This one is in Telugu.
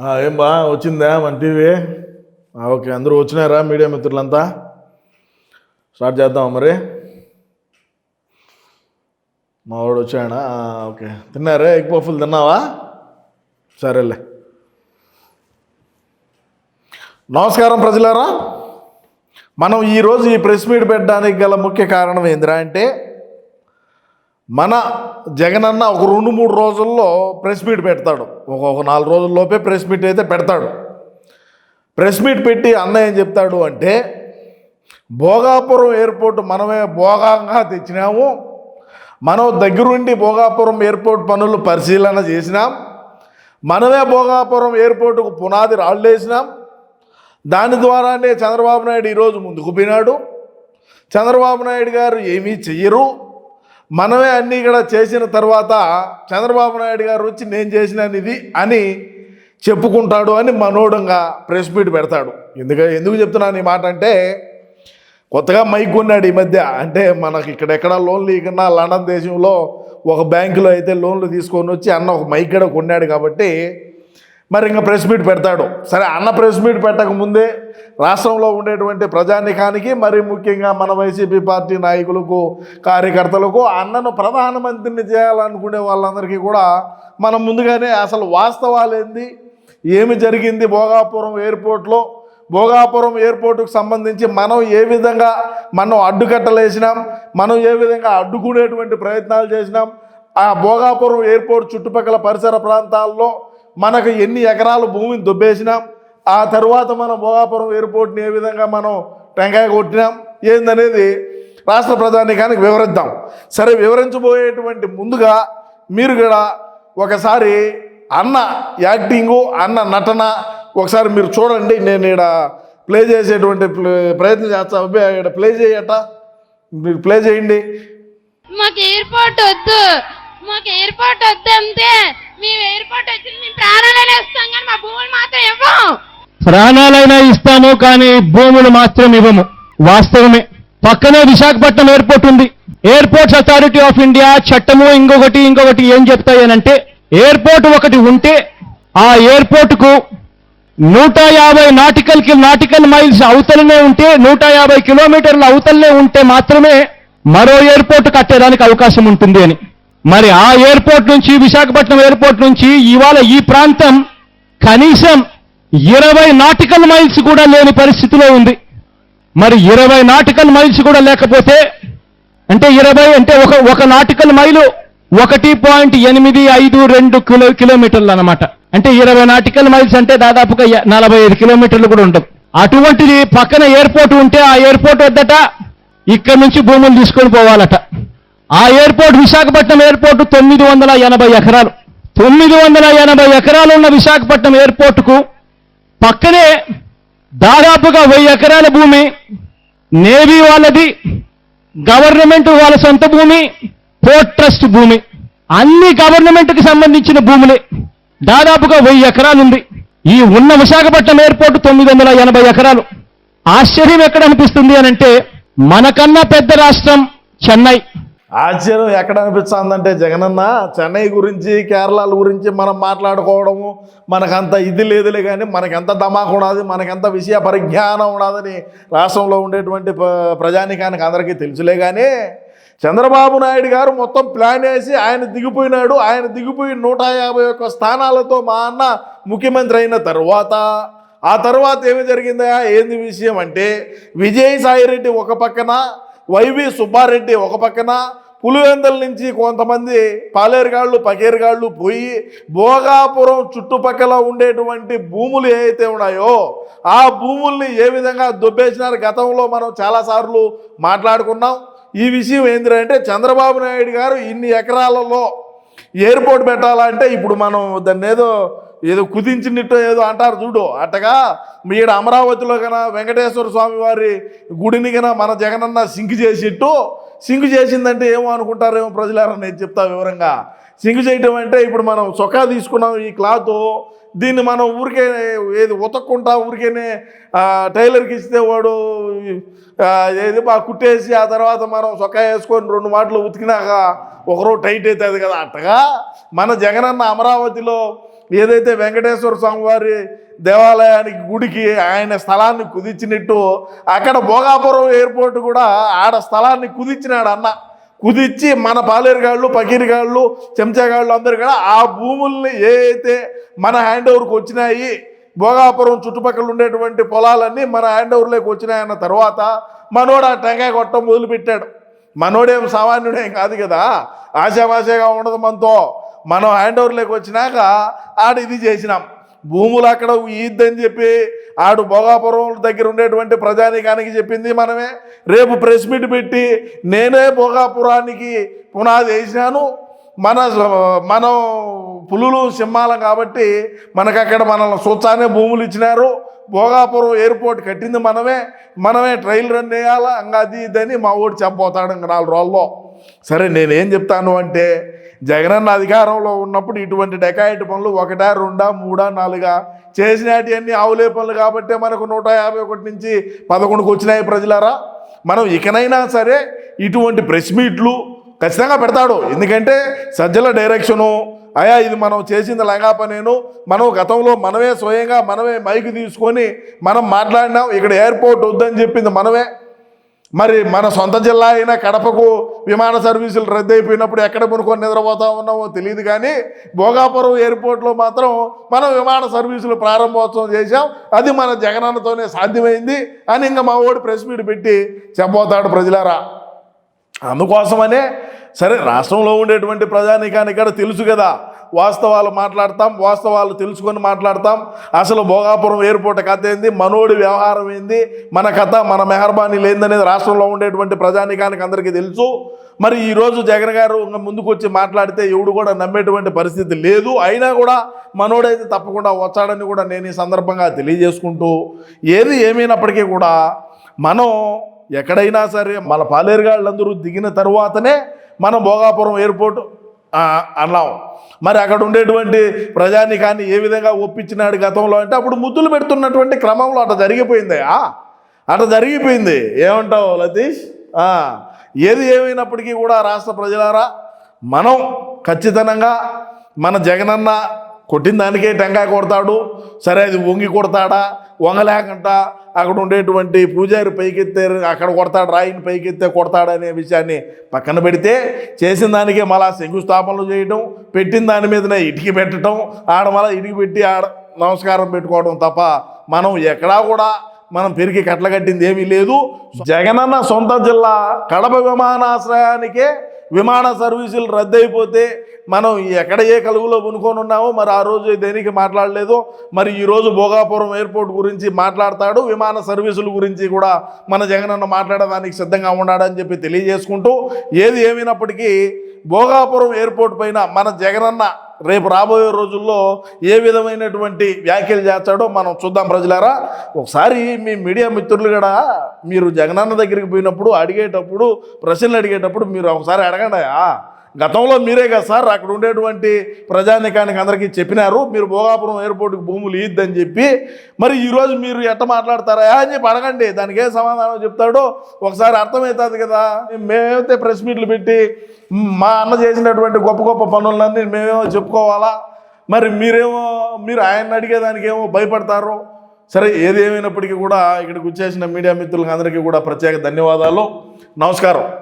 ఏం బా వచ్చిందా మన టీవీ? ఓకే అందరూ వచ్చినారా మీడియా మిత్రులంతా? స్టార్ట్ చేద్దాం మరి? మా వాడు వచ్చాడా? ఓకే. తిన్నారా? ఎగ్ పఫ్ఫులు తిన్నావా? సరేలే. నమస్కారం ప్రజలారా. మనం ఈరోజు ఈ ప్రెస్ మీట్ పెట్టడానికి గల ముఖ్య కారణం ఏందిరా అంటే మన జగనన్న ఒక రెండు మూడు రోజుల్లో ప్రెస్ మీట్ పెడతాడు. ఒక ఒక నాలుగు రోజుల్లోపే ప్రెస్ మీట్ అయితే పెడతాడు. ప్రెస్ మీట్ పెట్టి అన్న ఏం చెప్తాడు అంటే భోగాపురం ఎయిర్పోర్ట్ మనమే భోగంగా తెచ్చినాము. మనం దగ్గరుండి భోగాపురం ఎయిర్పోర్ట్ పనులు పరిశీలన చేసినాం. మనమే భోగాపురం ఎయిర్పోర్టుకు పునాది రాళ్ళు వేసినాం దాని ద్వారానే చంద్రబాబు నాయుడు ఈరోజు ముందుకు పోయినాడు. చంద్రబాబు నాయుడు గారు ఏమీ చెయ్యరు. మనమే అన్నీ కూడా చేసిన తర్వాత చంద్రబాబు నాయుడు గారు వచ్చి నేను చేసినాను ఇది అని చెప్పుకుంటాడు అని మనోడంగా ప్రెస్ మీట్ పెడతాడు. ఎందుకు ఎందుకు చెప్తున్నాను ఈ మాట అంటే కొత్తగా మైక్ కొన్నాడు ఈ మధ్య. అంటే మనకి ఇక్కడెక్కడ లోన్లు ఇకన్నా లండన్ దేశంలో ఒక బ్యాంకులో అయితే లోన్లు తీసుకొని వచ్చి అన్న ఒక మైక్ కూడా కొన్నాడు కాబట్టి మరి ఇంకా ప్రెస్ మీట్ పెడతాడు. సరే అన్న ప్రెస్ మీట్ పెట్టకముందే రాష్ట్రంలో ఉండేటువంటి ప్రజానికానికి మరి ముఖ్యంగా మన వైసీపీ పార్టీ నాయకులకు కార్యకర్తలకు అన్నను ప్రధానమంత్రిని చేయాలనుకునే వాళ్ళందరికీ కూడా మనం ముందుగానే అసలు వాస్తవాలు ఏంది? ఏమి జరిగింది భోగాపురం ఎయిర్పోర్ట్లో? భోగాపురం ఎయిర్పోర్టుకు సంబంధించి మనం ఏ విధంగా మనం అడ్డుకట్టలేసినాం? మనం ఏ విధంగా అడ్డుకునేటువంటి ప్రయత్నాలు చేసినాం? ఆ భోగాపురం ఎయిర్పోర్ట్ చుట్టుపక్కల పరిసర ప్రాంతాల్లో మనకు ఎన్ని ఎకరాలు భూమిని దుబ్బేసినాం ఆ తర్వాత మనం భోగాపురం ఎయిర్పోర్ట్ని ఏ విధంగా మనం టెంకాయ కొట్టినాం ఏందనేది రాష్ట్ర ప్రధానికానికి వివరిద్దాం. సరే వివరించబోయేటువంటి ముందుగా మీరు కూడా ఒకసారి అన్న యాక్టింగు అన్న నటన ఒకసారి మీరు చూడండి. నేను ఇక్కడ ప్లే చేసేటువంటి ప్రయత్నం చేస్తా. ఇక్కడ ప్లే చేయట. మీరు ప్లే చేయండి. మాకు ఎయిర్పోర్ట్ వద్దు. మాకు ఎయిర్పోర్ట్ వద్దంటే మేము ప్రాణాలైనా ఇస్తాము కానీ భూములు మాత్రం ఇవ్వము. వాస్తవమే. పక్కనే విశాఖపట్నం ఎయిర్పోర్ట్ ఉంది. ఎయిర్పోర్ట్స్ అథారిటీ ఆఫ్ ఇండియా చట్టము ఇంకొకటి ఇంకొకటి ఏం చెప్తాయనంటే ఎయిర్పోర్ట్ ఒకటి ఉంటే ఆ ఎయిర్పోర్ట్కు నూట యాభై నాటికల్ నాటికల్ మైల్స్ అవతలనే ఉంటే నూట యాభై కిలోమీటర్ల అవతలనే ఉంటే మాత్రమే మరో ఎయిర్పోర్ట్ కట్టేదానికి అవకాశం ఉంటుంది అని. మరి ఆ ఎయిర్పోర్ట్ నుంచి విశాఖపట్నం ఎయిర్పోర్ట్ నుంచి ఇవాళ ఈ ప్రాంతం కనీసం ఇరవై నాటికల్ మైల్స్ కూడా లేని పరిస్థితిలో ఉంది. మరి ఇరవై నాటికల్ మైల్స్ కూడా లేకపోతే అంటే ఇరవై అంటే ఒక ఒక నాటికల్ మైలు ఒకటి పాయింట్ ఎనిమిది ఐదు రెండు కిలో కిలోమీటర్లు అనమాట అంటే ఇరవై నాటికల్ మైల్స్ అంటే దాదాపుగా నలభై ఐదు కిలోమీటర్లు కూడా ఉండవు. అటువంటిది పక్కన ఎయిర్పోర్ట్ ఉంటే ఆ ఎయిర్పోర్ట్ వద్దట ఇక్కడ నుంచి భూములు తీసుకొని పోవాలట. ఆ ఎయిర్పోర్ట్ విశాఖపట్నం ఎయిర్పోర్ట్ తొమ్మిది వందల ఎనభై ఎకరాలు. తొమ్మిది వందల ఎనభై ఎకరాలు ఉన్న విశాఖపట్నం ఎయిర్పోర్టుకు పక్కనే దాదాపుగా వెయ్యి ఎకరాల భూమి నేవీ వాళ్ళది గవర్నమెంట్ వాళ్ళ సొంత భూమి పోర్ట్ ట్రస్ట్ భూమి. అన్ని గవర్నమెంట్కి సంబంధించిన భూములే. దాదాపుగా వెయ్యి ఎకరాలు ఉంది ఈ ఉన్న విశాఖపట్నం ఎయిర్పోర్ట్ తొమ్మిది వందల ఎనభై ఎకరాలు. ఆశ్చర్యం ఎక్కడ అనిపిస్తుంది అని అంటే మనకన్నా పెద్ద రాష్ట్రం చెన్నై. ఆశ్చర్యం ఎక్కడ అనిపిస్తుందంటే జగనన్న చెన్నై గురించి కేరళ గురించి మనం మాట్లాడుకోవడము మనకంత ఇది లేదులే కానీ మనకెంత దమాకు ఉండదు మనకెంత విషయ పరిజ్ఞానం ఉండదని రాష్ట్రంలో ఉండేటువంటి ప్రజానికానికి అందరికీ తెలుసులే కానీ చంద్రబాబు నాయుడు గారు మొత్తం ప్లాన్ వేసి ఆయన దిగిపోయినాడు. ఆయన దిగిపోయి నూట యాభై ఒక్క స్థానాలతో మా అన్న ముఖ్యమంత్రి అయిన తర్వాత ఆ తర్వాత ఏమి జరిగిందా? ఏంది విషయం అంటే విజయసాయిరెడ్డి ఒక పక్కన వైవి సుబ్బారెడ్డి ఒక పక్కన పులివెందల నుంచి కొంతమంది పాలేరుగాళ్ళు పకేరుగాళ్ళు పోయి భోగాపురం చుట్టుపక్కల ఉండేటువంటి భూములు ఏవైతే ఉన్నాయో ఆ భూముల్ని ఏ విధంగా దుబ్బేసినారు గతంలో మనం చాలాసార్లు మాట్లాడుకున్నాం. ఈ విషయం ఏంటంటే చంద్రబాబు నాయుడు గారు ఇన్ని ఎకరాలలో ఎయిర్పోర్ట్ పెట్టాలంటే ఇప్పుడు మనం దాన్ని ఏదో ఏదో కుదించినట్టు ఏదో అంటారు చూడు. అట్టగా మీడ అమరావతిలో కన వెంకటేశ్వర స్వామి వారి గుడిని కన మన జగనన్న సింక్ చేసిట్టు సింగు చేసిందంటే ఏమో అనుకుంటారేమో ప్రజలారా నేను చెప్తా వివరంగా. సింగు చేయటం అంటే ఇప్పుడు మనం చొక్కా తీసుకున్నాం ఈ క్లాత్ దీన్ని మనం ఊరికే ఏది ఉతక్కుంటా ఊరికేనే టైలర్కి ఇస్తే వాడు ఆ, ఏది బాగా కుట్టేసి ఆ తర్వాత మనం చొక్కా వేసుకొని రెండు మాటలు ఉతికినాక ఒకరోజు టైట్ అవుతుంది కదా అట్టగా. మన జగనన్న అమరావతిలో ఏదైతే వెంకటేశ్వర స్వామి వారి దేవాలయానికి గుడికి ఆయన స్థలాన్ని కుదించినట్టు అక్కడ భోగాపురం ఎయిర్పోర్ట్ కూడా ఆడ స్థలాన్ని కుదించినాడు అన్న. కుదిచ్చి మన పాలేరుగాళ్ళు పకీరుగాళ్ళు చెంచాగాళ్ళు అందరు కూడా ఆ భూముల్ని ఏ అయితే మన హ్యాండ్ ఓవర్కి వచ్చినాయి భోగాపురం చుట్టుపక్కల ఉండేటువంటి పొలాలన్నీ మన హ్యాండ్ ఓవర్లోకి వచ్చినాయన్న తర్వాత మనోడు ఆ టెంకాయ కొట్టడం మొదలుపెట్టాడు. మనోడేం సామాన్యుడేం కాదు కదా. ఆశామాషగా ఉండదు మనతో. మనం హ్యాండ్ ఓవర్లోకి వచ్చినాక ఆడ ఇది చేసినాం. భూములు అక్కడ ఇద్దని చెప్పి ఆడు భోగాపురం దగ్గర ఉండేటువంటి ప్రజానీకానికి చెప్పింది మనమే. రేపు ప్రెస్ మీట్ పెట్టి నేనే భోగాపురానికి పునాది వేసినాను. మన మనం పులులు సింహాలం కాబట్టి మనకు అక్కడ మనల్ని సూచానే భూములు ఇచ్చినారు. భోగాపురం ఎయిర్పోర్ట్ కట్టింది మనమే. మనమే ట్రైల్ రన్ వేయాలా అంగా అది ఇదని మా ఊరు చెప్పబోతాడు ఇంక నాలుగు రోజుల్లో. సరే నేనేం చెప్తాను అంటే జగనన్న అధికారంలో ఉన్నప్పుడు ఇటువంటి డెకాయిట్ పనులు ఒకటా రెండా మూడా నాలుగా? చేసినటివన్నీ ఆవులే పనులు కాబట్టే మనకు నూట యాభై ఒకటి నుంచి పదకొండుకు వచ్చినాయి ప్రజలారా? మనం ఇకనైనా సరే ఇటువంటి ప్రెస్ మీట్లు ఖచ్చితంగా పెడతాడు. ఎందుకంటే సజ్జల డైరెక్షను అయా ఇది మనం చేసింది లంగా పనేను మనం గతంలో మనమే స్వయంగా మనమే మైక్ తీసుకొని మనం మాట్లాడినాం ఇక్కడ ఎయిర్పోర్ట్ వద్దని చెప్పింది మనమే. మరి మన సొంత జిల్లా అయిన కడపకు విమాన సర్వీసులు రద్దయిపోయినప్పుడు ఎక్కడ మునుకొని నిద్రపోతా ఉన్నామో తెలియదు కానీ భోగాపురం ఎయిర్పోర్ట్లో మాత్రం మనం విమాన సర్వీసులు ప్రారంభోత్సవం చేశాం. అది మన జగనన్నతోనే సాధ్యమైంది అని ఇంకా మా ఓడి ప్రెస్ మీట్ పెట్టి చెప్పబోతాడు ప్రజలారా. అందుకోసమనే సరే రాష్ట్రంలో ఉండేటువంటి ప్రజానీకానికి కూడా తెలుసు కదా. వాస్తవాలు మాట్లాడతాం వాస్తవాలు తెలుసుకొని మాట్లాడతాం. అసలు భోగాపురం ఎయిర్పోర్ట్ కథ ఏంది? మనోడి వ్యవహారం ఏంది? మన కథ మన మెహర్బానీ లేదనేది రాష్ట్రంలో ఉండేటువంటి ప్రజానికానికి అందరికీ తెలుసు. మరి ఈరోజు జగన్ గారు ఇంకా ముందుకు వచ్చి మాట్లాడితే ఎవడు కూడా నమ్మేటువంటి పరిస్థితి లేదు. అయినా కూడా మనోడైతే తప్పకుండా వచ్చాడని కూడా నేను ఈ సందర్భంగా తెలియజేసుకుంటూ ఏది ఏమైనప్పటికీ కూడా మనం ఎక్కడైనా సరే మన పాలేరుగాళ్ళందరూ దిగిన తర్వాతనే మనం భోగాపురం ఎయిర్పోర్ట్ అన్నాం మరి అక్కడ ఉండేటువంటి ప్రజానికాన్ని ఏ విధంగా ఒప్పించినాడు గతంలో అంటే అప్పుడు ముద్దులు పెడుతున్నటువంటి క్రమంలో అట్లా జరిగిపోయింది. అట జరిగిపోయింది. ఏమంటావు లతీష్? ఏది ఏమైనప్పటికీ కూడా రాష్ట్ర ప్రజలారా మనం ఖచ్చితంగా మన జగనన్న కొట్టిన దానికే టెంకాయ కొడతాడు. సరే అది వంగి కొడతాడా? వంగలేకంట. అక్కడ ఉండేటువంటి పూజారి పైకెత్తే అక్కడ కొడతాడు రాయిని పైకెత్తే కొడతాడనే విషయాన్ని పక్కన పెడితే చేసిన దానికే మళ్ళా శంకుస్థాపనలు చేయడం పెట్టిన దాని మీదనే ఇటుకి పెట్టడం ఆడ మళ్ళా ఇటుకి పెట్టి ఆడ నమస్కారం పెట్టుకోవడం తప్ప మనం ఎక్కడా కూడా మనం పెరిగి కట్టలగట్టింది ఏమీ లేదు. జగనన్న సొంత జిల్లా కడప విమానాశ్రయానికే విమాన సర్వీసులు రద్దయిపోతే మనం ఎక్కడ ఏ కలుగులో కొనుక్కొని ఉన్నామో మరి ఆ రోజు దేనికి మాట్లాడలేదు మరి ఈరోజు భోగాపురం ఎయిర్పోర్ట్ గురించి మాట్లాడతాడు విమాన సర్వీసుల గురించి కూడా మన జగనన్న మాట్లాడడానికి సిద్ధంగా ఉన్నాడని చెప్పి తెలియజేసుకుంటూ ఏది ఏమైనప్పటికీ భోగాపురం ఎయిర్పోర్ట్ పైన మన జగనన్న రేపు రాబోయే రోజుల్లో ఏ విధమైనటువంటి వ్యాఖ్యలు చేస్తాడో మనం చూద్దాం ప్రజలారా. ఒకసారి మీ మీడియా మిత్రులు కూడా మీరు జగనన్న దగ్గరికి పోయినప్పుడు అడిగేటప్పుడు ప్రశ్నలు అడిగేటప్పుడు మీరు ఒకసారి అడగండి గతంలో మీరే కదా సార్ అక్కడ ఉండేటువంటి ప్రజానికానికి అందరికీ చెప్పినారు మీరు భోగాపురం ఎయిర్పోర్ట్కి భూములు ఇద్దని చెప్పి మరి ఈరోజు మీరు ఎట్ట మాట్లాడతారా అని చెప్పి అడగండి దానికి ఏ సమాధానం చెప్తాడో ఒకసారి అర్థమవుతుంది కదా. మేమైతే ప్రెస్ మీట్లు పెట్టి మా అన్న చేసినటువంటి గొప్ప గొప్ప పనులన్నీ మేమేమో చెప్పుకోవాలా? మరి మీరేమో మీరు ఆయన అడిగేదానికి ఏమో భయపడతారు? సరే ఏది ఏమైనప్పటికీ కూడా ఇక్కడికి వచ్చేసిన మీడియా మిత్రులకు అందరికీ కూడా ప్రత్యేక ధన్యవాదాలు. నమస్కారం.